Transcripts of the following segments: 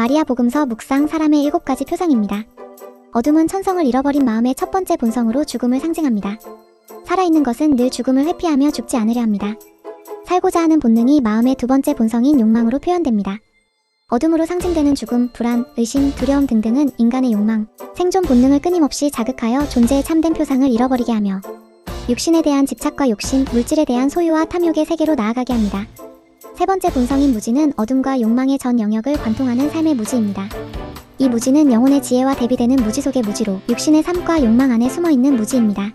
마리아 복음서 묵상 사람의 일곱 가지 표상입니다. 어둠은 천성을 잃어버린 마음의 첫 번째 본성으로 죽음을 상징합니다. 살아있는 것은 늘 죽음을 회피하며 죽지 않으려 합니다. 살고자 하는 본능이 마음의 두 번째 본성인 욕망으로 표현됩니다. 어둠으로 상징되는 죽음, 불안, 의심, 두려움 등등은 인간의 욕망, 생존 본능을 끊임없이 자극하여 존재의 참된 표상을 잃어버리게 하며 육신에 대한 집착과 욕심, 물질에 대한 소유와 탐욕의 세계로 나아가게 합니다. 세 번째 본성인 무지는 어둠과 욕망의 전 영역을 관통하는 삶의 무지입니다. 이 무지는 영혼의 지혜와 대비되는 무지 속의 무지로 육신의 삶과 욕망 안에 숨어 있는 무지입니다.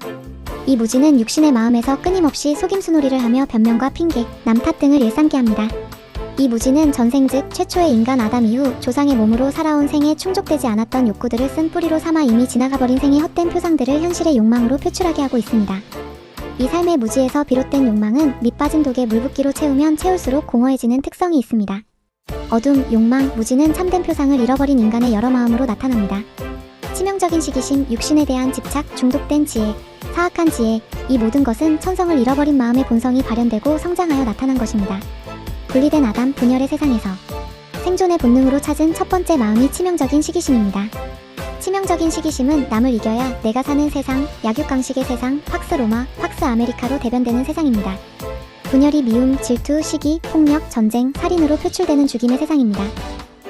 이 무지는 육신의 마음에서 끊임없이 속임수놀이를 하며 변명과 핑계, 남탓 등을 일삼게 합니다. 이 무지는 전생 즉 최초의 인간 아담 이후 조상의 몸으로 살아온 생에 충족되지 않았던 욕구들을 쓴 뿌리로 삼아 이미 지나가버린 생의 헛된 표상들을 현실의 욕망으로 표출하게 하고 있습니다. 이 삶의 무지에서 비롯된 욕망은 밑빠진 독에 물붓기로 채우면 채울수록 공허해지는 특성이 있습니다. 어둠, 욕망, 무지는 참된 표상을 잃어버린 인간의 여러 마음으로 나타납니다. 치명적인 시기심, 육신에 대한 집착, 중독된 지혜, 사악한 지혜, 이 모든 것은 천성을 잃어버린 마음의 본성이 발현되고 성장하여 나타난 것입니다. 분리된 아담, 분열의 세상에서 생존의 본능으로 찾은 첫 번째 마음이 치명적인 시기심입니다. 치명적인 시기심은 남을 이겨야 내가 사는 세상, 약육강식의 세상, 팍스 로마, 팍스 아메리카로 대변되는 세상입니다. 분열이 미움, 질투, 시기, 폭력, 전쟁, 살인으로 표출되는 죽임의 세상입니다.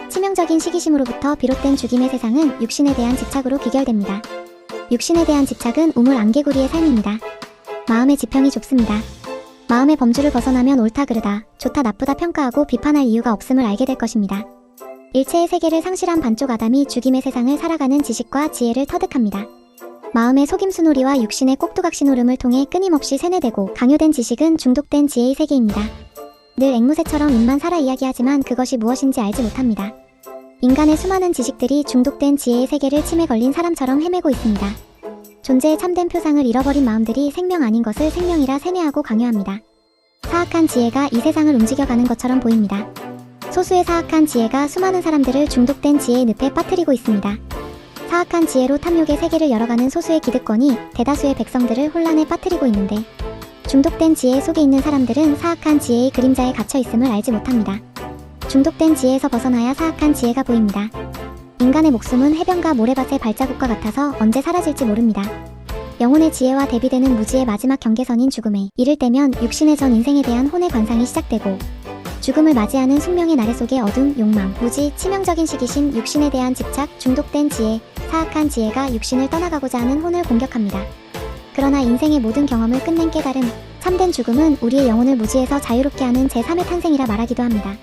치명적인 시기심으로부터 비롯된 죽임의 세상은 육신에 대한 집착으로 귀결됩니다. 육신에 대한 집착은 우물 안개구리의 삶입니다. 마음의 지평이 좁습니다. 마음의 범주를 벗어나면 옳다 그르다, 좋다 나쁘다 평가하고 비판할 이유가 없음을 알게 될 것입니다. 일체의 세계를 상실한 반쪽 아담이 죽임의 세상을 살아가는 지식과 지혜를 터득합니다. 마음의 속임수놀이와 육신의 꼭두각시노름을 통해 끊임없이 세뇌되고 강요된 지식은 중독된 지혜의 세계입니다. 늘 앵무새처럼 입만 살아 이야기하지만 그것이 무엇인지 알지 못합니다. 인간의 수많은 지식들이 중독된 지혜의 세계를 침에 걸린 사람처럼 헤매고 있습니다. 존재의 참된 표상을 잃어버린 마음들이 생명 아닌 것을 생명이라 세뇌하고 강요합니다. 사악한 지혜가 이 세상을 움직여가는 것처럼 보입니다. 소수의 사악한 지혜가 수많은 사람들을 중독된 지혜의 늪에 빠뜨리고 있습니다. 사악한 지혜로 탐욕의 세계를 열어가는 소수의 기득권이 대다수의 백성들을 혼란에 빠뜨리고 있는데 중독된 지혜 속에 있는 사람들은 사악한 지혜의 그림자에 갇혀 있음을 알지 못합니다. 중독된 지혜에서 벗어나야 사악한 지혜가 보입니다. 인간의 목숨은 해변과 모래밭의 발자국과 같아서 언제 사라질지 모릅니다. 영혼의 지혜와 대비되는 무지의 마지막 경계선인 죽음에 이를 때면 육신의 전 인생에 대한 혼의 관상이 시작되고 죽음을 맞이하는 숙명의 나래 속의 어둠, 욕망, 무지, 치명적인 시기심, 육신에 대한 집착, 중독된 지혜, 사악한 지혜가 육신을 떠나가고자 하는 혼을 공격합니다. 그러나 인생의 모든 경험을 끝낸 깨달음, 참된 죽음은 우리의 영혼을 무지에서 자유롭게 하는 제3의 탄생이라 말하기도 합니다.